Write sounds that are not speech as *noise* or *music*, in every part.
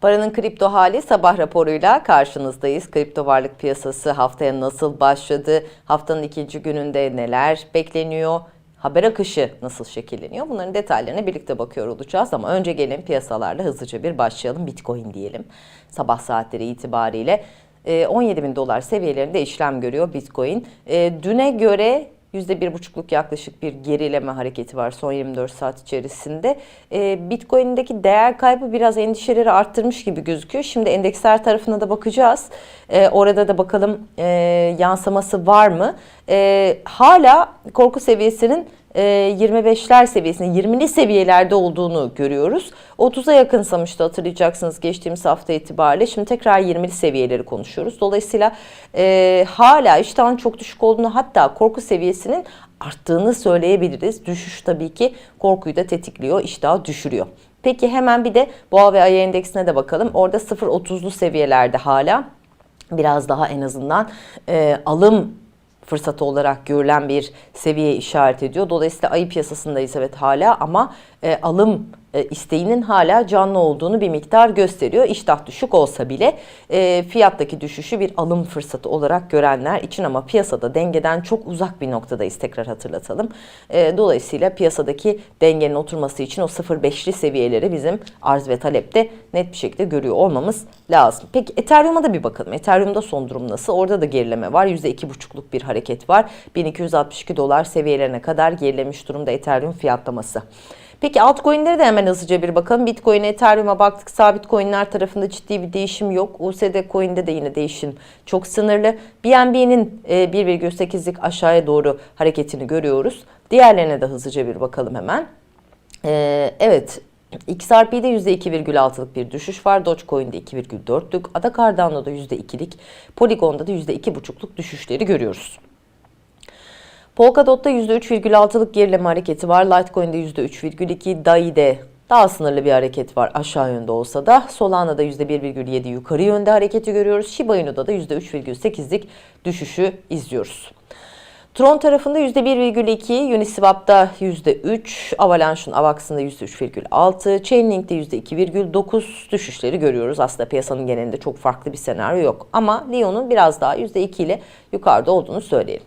Paranın kripto hali sabah raporuyla karşınızdayız. Kripto varlık piyasası haftaya nasıl başladı? Haftanın ikinci gününde neler bekleniyor? Haber akışı nasıl şekilleniyor? Bunların detaylarına birlikte bakıyor olacağız ama önce gelin piyasalarla hızlıca bir başlayalım. Bitcoin diyelim. Sabah saatleri itibariyle e, 17 bin dolar seviyelerinde işlem görüyor Bitcoin. E, Düne göre %1,5'luk yaklaşık bir gerileme hareketi var son 24 saat içerisinde. E, Bitcoin'deki değer kaybı biraz endişeleri arttırmış gibi gözüküyor. Şimdi endeksler tarafına da bakacağız. E, orada da bakalım e, yansıması var mı? E, hala korku seviyesinin 25'ler seviyesinde 20'li seviyelerde olduğunu görüyoruz. 30'a yakınsamıştı hatırlayacaksınız geçtiğimiz hafta itibariyle. Şimdi tekrar 20'li seviyeleri konuşuyoruz. Dolayısıyla e, hala iştahın çok düşük olduğunu hatta korku seviyesinin arttığını söyleyebiliriz. Düşüş tabii ki korkuyu da tetikliyor, iştahı düşürüyor. Peki hemen bir de boğa ve ay endeksine de bakalım. Orada 0.30'lu seviyelerde hala biraz daha en azından e, alım fırsatı olarak görülen bir seviye işaret ediyor. Dolayısıyla ayı piyasasındayız evet hala ama e, alım e, isteğinin hala canlı olduğunu bir miktar gösteriyor. İştah düşük olsa bile e, fiyattaki düşüşü bir alım fırsatı olarak görenler için ama piyasada dengeden çok uzak bir noktadayız tekrar hatırlatalım. E, dolayısıyla piyasadaki dengenin oturması için o 0.5'li seviyeleri bizim arz ve talepte net bir şekilde görüyor olmamız lazım. Peki Ethereum'a da bir bakalım. Ethereum'da son durum nasıl? Orada da gerileme var. %2,5'luk bir hareket var. 1262 dolar seviyelerine kadar gerilemiş durumda Ethereum fiyatlaması. Peki altcoin'lere de hemen hızlıca bir bakalım. Bitcoin, Ethereum'a baktık. Sabit coin'ler tarafında ciddi bir değişim yok. USD coin'de de yine değişim çok sınırlı. BNB'nin 1,8'lik aşağıya doğru hareketini görüyoruz. Diğerlerine de hızlıca bir bakalım hemen. Ee, evet XRP'de %2,6'lık bir düşüş var. Dogecoin'de 2,4'lük. Ada Cardano'da %2'lik. Polygon'da da %2,5'luk düşüşleri görüyoruz. Polkadot'ta %3,6'lık gerileme hareketi var. Litecoin'de %3,2, DAI'de daha sınırlı bir hareket var aşağı yönde olsa da. Solana'da %1,7 yukarı yönde hareketi görüyoruz. Shiba Inu'da da %3,8'lik düşüşü izliyoruz. Tron tarafında %1,2, Uniswap'ta %3, Avalanche'ın Avax'ında %3,6, Chainlink'te %2,9 düşüşleri görüyoruz. Aslında piyasanın genelinde çok farklı bir senaryo yok. Ama Leon'un biraz daha %2 ile yukarıda olduğunu söyleyelim.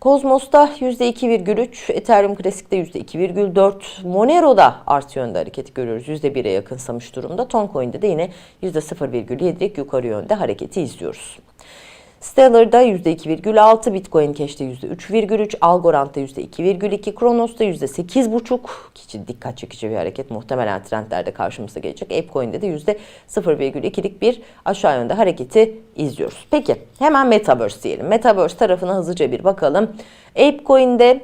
Kozmos'ta %2,3, Ethereum Classic'te %2,4, Monero'da artı yönde hareketi görüyoruz. %1'e yakınsamış durumda. Toncoin'de de yine %0,7'lik yukarı yönde hareketi izliyoruz. Stellar'da %2,6, Bitcoin Cash'te %3,3, Algorand'da %2,2, Kronos'ta %8,5 ki dikkat çekici bir hareket muhtemelen trendlerde karşımıza gelecek. ApeCoin'de de %0,2'lik bir aşağı yönde hareketi izliyoruz. Peki hemen Metaverse diyelim. Metaverse tarafına hızlıca bir bakalım. ApeCoin'de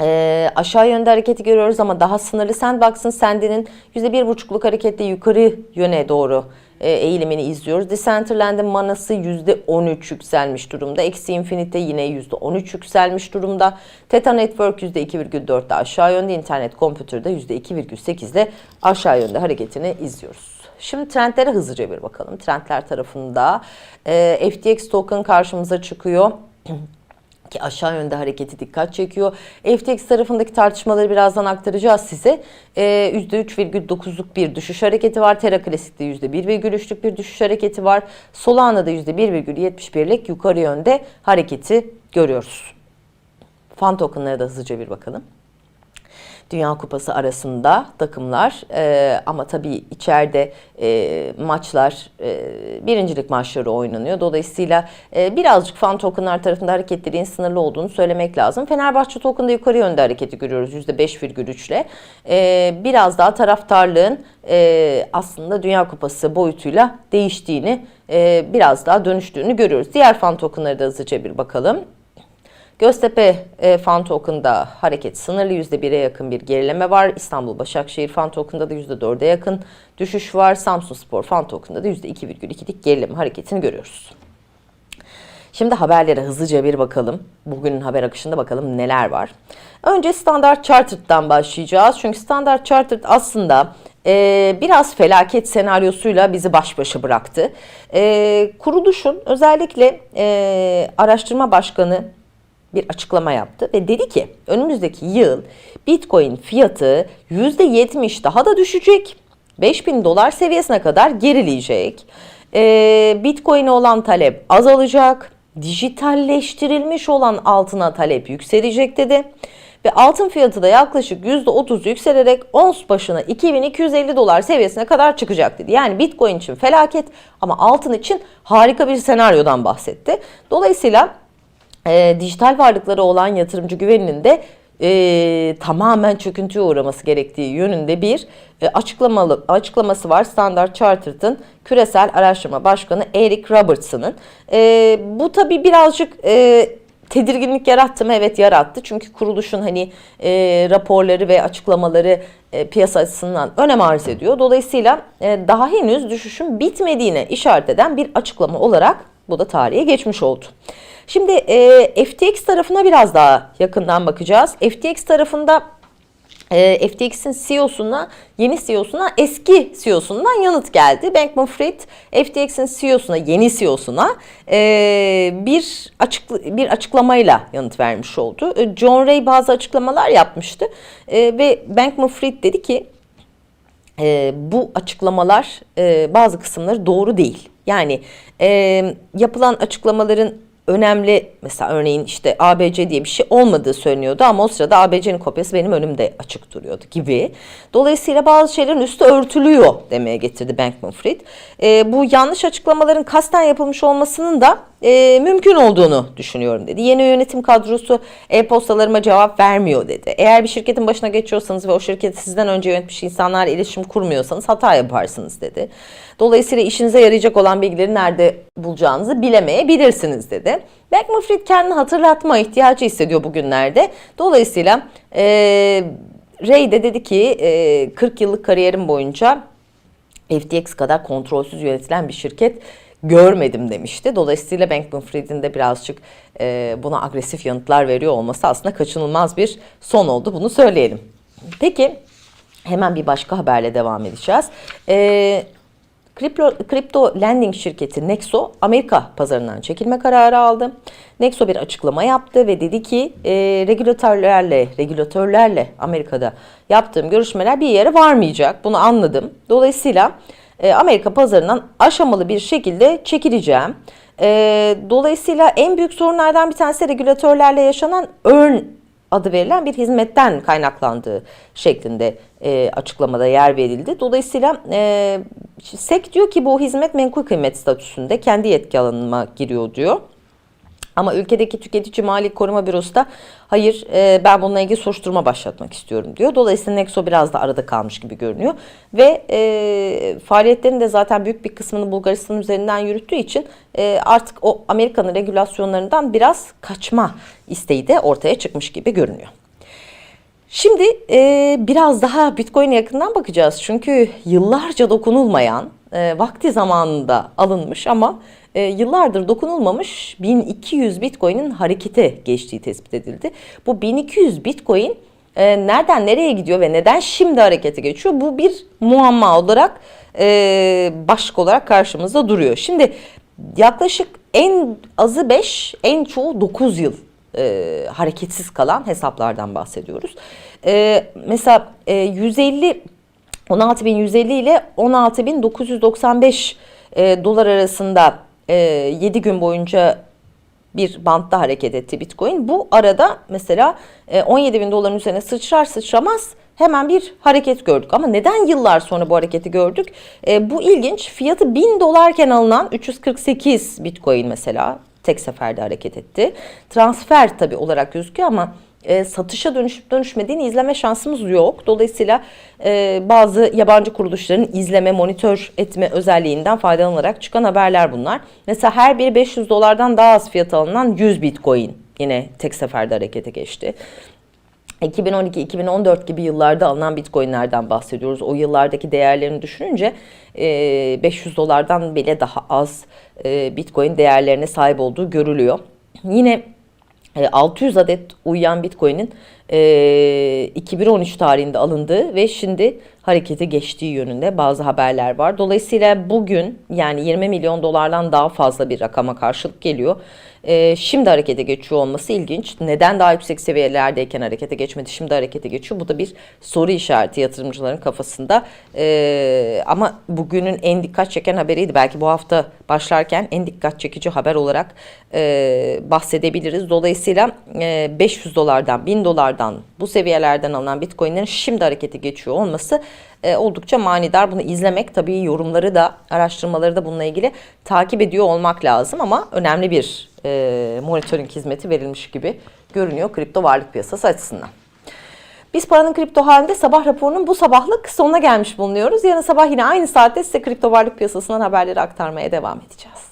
e, aşağı yönde hareketi görüyoruz ama daha sınırlı Sandbox'ın Sandy'nin %1,5'luk hareketle yukarı yöne doğru eğilimini izliyoruz. Decentraland'ın manası %13 yükselmiş durumda. Axie Infinite yine %13 yükselmiş durumda. Theta Network %2,4'de aşağı yönde. İnternet Computer'da %2,8 ile aşağı yönde hareketini izliyoruz. Şimdi trendlere hızlıca bir bakalım. Trendler tarafında e, FTX token karşımıza çıkıyor *clears throat* ki aşağı yönde hareketi dikkat çekiyor. FTX tarafındaki tartışmaları birazdan aktaracağız size. Ee, %3,9'luk bir düşüş hareketi var. Terra Classic'te %1,3'lük bir düşüş hareketi var. Solana'da %1,71'lik yukarı yönde hareketi görüyoruz. Fan tokenlara da hızlıca bir bakalım. Dünya Kupası arasında takımlar e, ama tabii içeride e, maçlar e, birincilik maçları oynanıyor. Dolayısıyla e, birazcık fan tokenlar tarafında hareketlerin sınırlı olduğunu söylemek lazım. Fenerbahçe token'da yukarı yönde hareketi görüyoruz %5,3 ile. E, biraz daha taraftarlığın e, aslında Dünya Kupası boyutuyla değiştiğini, e, biraz daha dönüştüğünü görüyoruz. Diğer fan tokenlara da hızlıca bir bakalım. Göztepe e, fan token'da hareket sınırlı %1'e yakın bir gerileme var. İstanbul Başakşehir fan token'da da %4'e yakın düşüş var. Samsun Spor fan token'da da %2,2'lik gerileme hareketini görüyoruz. Şimdi haberlere hızlıca bir bakalım. Bugünün haber akışında bakalım neler var. Önce Standard Chartered'dan başlayacağız. Çünkü Standard Chartered aslında e, biraz felaket senaryosuyla bizi baş başa bıraktı. E, kuruluşun özellikle e, araştırma başkanı bir açıklama yaptı ve dedi ki önümüzdeki yıl Bitcoin fiyatı %70 daha da düşecek 5000 dolar seviyesine kadar gerileyecek. Ee, Bitcoin'e olan talep azalacak. Dijitalleştirilmiş olan altına talep yükselecek dedi. Ve altın fiyatı da yaklaşık %30 yükselerek ons başına 2250 dolar seviyesine kadar çıkacak dedi. Yani Bitcoin için felaket ama altın için harika bir senaryodan bahsetti. Dolayısıyla e, dijital varlıkları olan yatırımcı güveninin de e, tamamen çöküntüye uğraması gerektiği yönünde bir e, açıklamalı açıklaması var. Standard Chartered'ın küresel araştırma başkanı Eric Robertson'ın. E, bu tabi birazcık e, tedirginlik yarattı mı? Evet yarattı. Çünkü kuruluşun hani e, raporları ve açıklamaları e, piyasa açısından önem arz ediyor. Dolayısıyla e, daha henüz düşüşün bitmediğine işaret eden bir açıklama olarak bu da tarihe geçmiş oldu. Şimdi e, FTX tarafına biraz daha yakından bakacağız. FTX tarafında e, FTX'in CEO'suna, yeni CEO'suna eski CEO'sundan yanıt geldi. Bankman-Fried FTX'in CEO'suna, yeni CEO'suna e, bir açık bir açıklamayla yanıt vermiş oldu. John Ray bazı açıklamalar yapmıştı e, ve Bankman-Fried dedi ki e, bu açıklamalar e, bazı kısımları doğru değil. Yani e, yapılan açıklamaların önemli mesela örneğin işte ABC diye bir şey olmadığı söyleniyordu ama o sırada ABC'nin kopyası benim önümde açık duruyordu gibi. Dolayısıyla bazı şeylerin üstü örtülüyor demeye getirdi Bankman-Fried. E, bu yanlış açıklamaların kasten yapılmış olmasının da e, mümkün olduğunu düşünüyorum dedi. Yeni yönetim kadrosu e-postalarıma cevap vermiyor dedi. Eğer bir şirketin başına geçiyorsanız ve o şirketi sizden önce yönetmiş insanlarla iletişim kurmuyorsanız hata yaparsınız dedi. Dolayısıyla işinize yarayacak olan bilgileri nerede bulacağınızı bilemeyebilirsiniz dedi. Bankman-Fried kendini hatırlatma ihtiyacı hissediyor bugünlerde. Dolayısıyla e, Ray de dedi ki e, 40 yıllık kariyerim boyunca FTX kadar kontrolsüz yönetilen bir şirket görmedim demişti. Dolayısıyla Bankman-Fried'in de birazcık e, buna agresif yanıtlar veriyor olması aslında kaçınılmaz bir son oldu. Bunu söyleyelim. Peki hemen bir başka haberle devam edeceğiz. E, Kripto, kripto lending şirketi Nexo Amerika pazarından çekilme kararı aldı. Nexo bir açıklama yaptı ve dedi ki e, regülatörlerle regülatörlerle Amerika'da yaptığım görüşmeler bir yere varmayacak. Bunu anladım. Dolayısıyla e, Amerika pazarından aşamalı bir şekilde çekileceğim. E, dolayısıyla en büyük sorunlardan bir tanesi regülatörlerle yaşanan earn adı verilen bir hizmetten kaynaklandığı şeklinde e, açıklamada yer verildi. Dolayısıyla e, SEC diyor ki bu hizmet menkul kıymet statüsünde kendi yetki alanıma giriyor diyor. Ama ülkedeki tüketici mali koruma bürosu da hayır e, ben bununla ilgili soruşturma başlatmak istiyorum diyor. Dolayısıyla Nexo biraz da arada kalmış gibi görünüyor. Ve e, faaliyetlerin de zaten büyük bir kısmını Bulgaristan üzerinden yürüttüğü için e, artık o Amerika'nın regülasyonlarından biraz kaçma isteği de ortaya çıkmış gibi görünüyor. Şimdi e, biraz daha Bitcoin'e yakından bakacağız. Çünkü yıllarca dokunulmayan, e, vakti zamanında alınmış ama e, yıllardır dokunulmamış 1200 Bitcoin'in harekete geçtiği tespit edildi. Bu 1200 Bitcoin e, nereden nereye gidiyor ve neden şimdi harekete geçiyor? Bu bir muamma olarak e, başlık olarak karşımızda duruyor. Şimdi yaklaşık en azı 5, en çoğu 9 yıl e, hareketsiz kalan hesaplardan bahsediyoruz. E, mesela e, 150 16.150 ile 16.995 e, dolar arasında e, 7 gün boyunca bir bantta hareket etti Bitcoin. Bu arada mesela e, 17 bin doların üzerine sıçrar sıçramaz hemen bir hareket gördük. Ama neden yıllar sonra bu hareketi gördük? E, bu ilginç. Fiyatı 1000 dolarken alınan 348 Bitcoin mesela tek seferde hareket etti. Transfer tabi olarak gözüküyor ama e, satışa dönüşüp dönüşmediğini izleme şansımız yok. Dolayısıyla e, bazı yabancı kuruluşların izleme, monitör etme özelliğinden faydalanarak çıkan haberler bunlar. Mesela her biri 500 dolardan daha az fiyat alınan 100 bitcoin yine tek seferde harekete geçti. 2012-2014 gibi yıllarda alınan bitcoinlerden bahsediyoruz. O yıllardaki değerlerini düşününce 500 dolardan bile daha az bitcoin değerlerine sahip olduğu görülüyor. Yine 600 adet uyuyan bitcoin'in 2013 tarihinde alındığı ve şimdi harekete geçtiği yönünde bazı haberler var. Dolayısıyla bugün yani 20 milyon dolardan daha fazla bir rakama karşılık geliyor. E, şimdi harekete geçiyor olması ilginç. Neden daha yüksek seviyelerdeyken harekete geçmedi, şimdi harekete geçiyor? Bu da bir soru işareti yatırımcıların kafasında. E, ama bugünün en dikkat çeken haberiydi. Belki bu hafta başlarken en dikkat çekici haber olarak e, bahsedebiliriz. Dolayısıyla e, 500 dolardan, 1000 dolardan bu seviyelerden alınan bitcoinlerin şimdi harekete geçiyor olması e, oldukça manidar. Bunu izlemek tabii yorumları da araştırmaları da bununla ilgili takip ediyor olmak lazım ama önemli bir e, monitoring hizmeti verilmiş gibi görünüyor kripto varlık piyasası açısından. Biz paranın kripto halinde sabah raporunun bu sabahlık sonuna gelmiş bulunuyoruz. Yarın sabah yine aynı saatte size kripto varlık piyasasından haberleri aktarmaya devam edeceğiz.